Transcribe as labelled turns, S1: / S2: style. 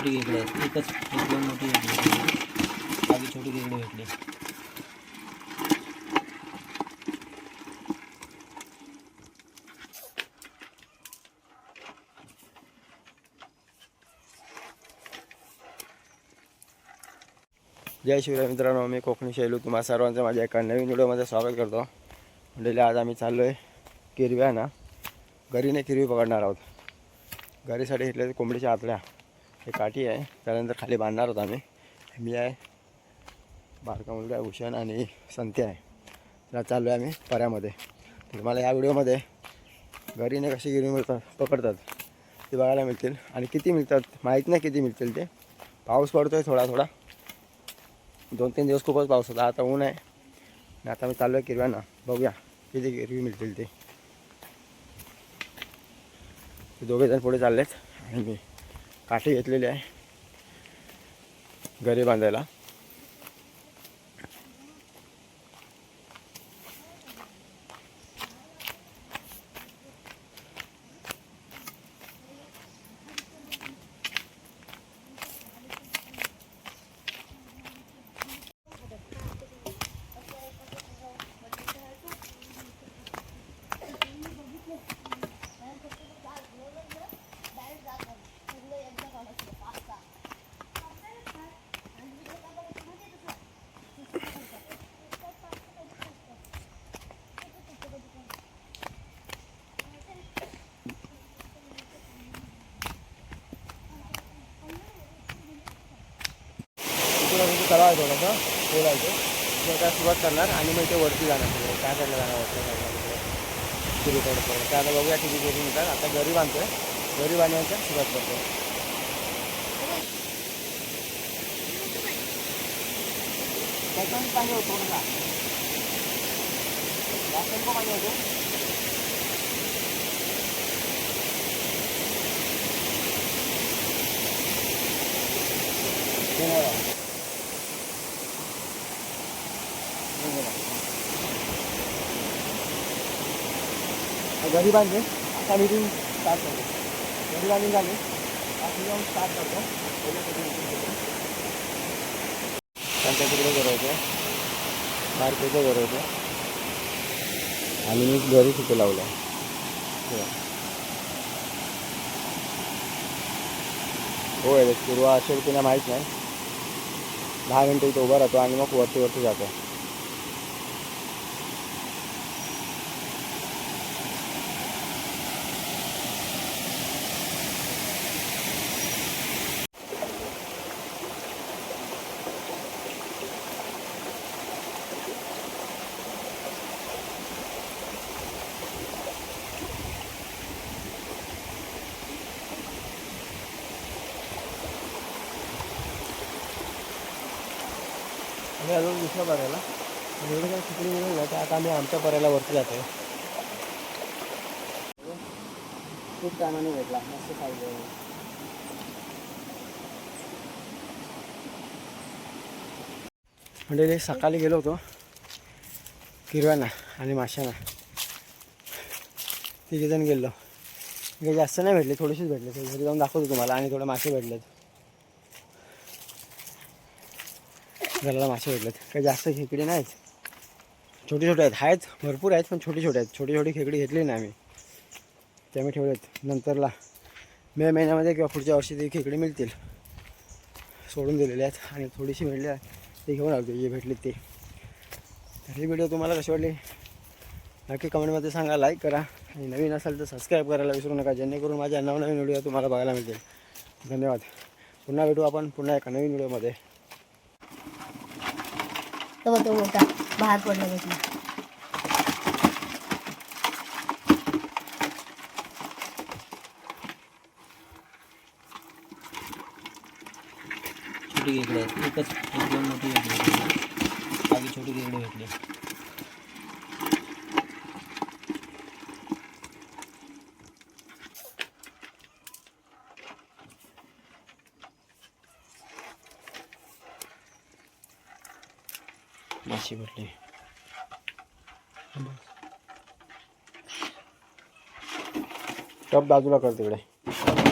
S1: छोटी खेकडे आहेत एकच एक दोन मोठी भेटली बाकी छोटी खेकडे भेटली.
S2: जय शिवराय मित्रांनो मी कोकणी शैलू. तुम्हा सर्वांचं माझ्या एका नवीन व्हिडिओमध्ये स्वागत करतो. म्हणजे आज आम्ही चाललो आहे किरव्या ना. घरीने किरवी पकडणार आहोत. घरीसाठी घेतले कोंबडीच्या आतड्या हे काठी आहे. त्यानंतर खाली बांधणार आहोत आम्ही. मी आहे बारका मुलगा आहे भूषण आणि संत्या आहे. त्याला चाललो आहे आम्ही पर्यामध्ये. तर तुम्हाला या व्हिडिओमध्ये घरीने कशी गिरवी मिळतात पकडतात ते बघायला मिळतील. आणि किती मिळतात माहीत नाही किती मिळतील ते. पाऊस पडतो आहे थोडा थोडा. दोन तीन दिवस खूपच पाऊस होता. आता ऊन आहे. आणि आता मी चाललो आहे किरव्यांना. बघूया किती किरवी मिळतील ते. ते दोघे जण पुढे चाललेत आणि मी काठी घेतलेली आहे. घरी बांधायला तुला तिथे तलाव आहे थोडंसं बोलायचं ते। आता सुरुवात करणार आणि मग ते वरती जाणार तिकडे त्या साईडला जाणार वरच्या साईडला सुरू पडत ते आता बघूया किती किती मिळतात आता घरी बांधतोय घरी बांधण्याच्या सुरुवात करतो पाणी होतो ना जास्त पाणी होतो ते गरिबांचे राहत. घरी बांधले आता मीटिंग स्टार्ट करतो गरिबांनी झाले. आता जाऊन स्टार्ट करतो. त्यांच्या तिकडे करायचं मार्केटचं करायचं आणि मी घरी तिथे लावलं हो सुरुवात असेल की नाही माहीत नाही. दहा मिनटं इथं उभा राहतो आणि मग वरती वरती जातो. आणि अजून दुसऱ्या पर्यायला. एवढं काय तिकडे ना तर आता आम्ही आमच्या पर्याला वरती जातो खूप टायमाने भेटला मस्त खायचं म्हणजे सकाळी गेलो होतो किरव्यांना आणि माशांना. तिघे जण गेलो. काही जास्त नाही भेटले थोडेसेच भेटले घरी जाऊन दाखवतो तुम्हाला आणि थोडे मासे भेटलेत. घराला मासे भेटलेत. काही जास्त खेकडे नाहीत. छोटे छोटे आहेत. आहेत भरपूर आहेत पण छोटे छोटे आहेत. छोटी छोटी खेकडी घेतली नाही आम्ही. ते आम्ही ठेवलेत. नंतरला मे महिन्यामध्ये किंवा पुढच्या वर्षी ती खेकडी मिळतील. सोडून दिलेले आहेत आणि थोडीशी मिळली आहे. ते घेऊन आलो जे भेटली ते. तर ही व्हिडिओ तुम्हाला कशी वाटली? नक्की कमेंटमध्ये सांगा लाईक करा. आणि नवीन असेल तर सबस्क्राईब करायला विसरू नका. जेणेकरून माझ्या नवनवीन व्हिडिओ तुम्हाला बघायला मिळतील. धन्यवाद. पुन्हा भेटू आपण पुन्हा एका नवीन व्हिडिओमध्ये.
S3: तो तो मोठा बाहेर पडला भेटला
S1: छोटी खेकडे आहेत. एकच एकदम मोठी भेटली बाकी छोटी खेकडे भेटली. माशी भेटले
S2: टप बाजूला कर तिकडे.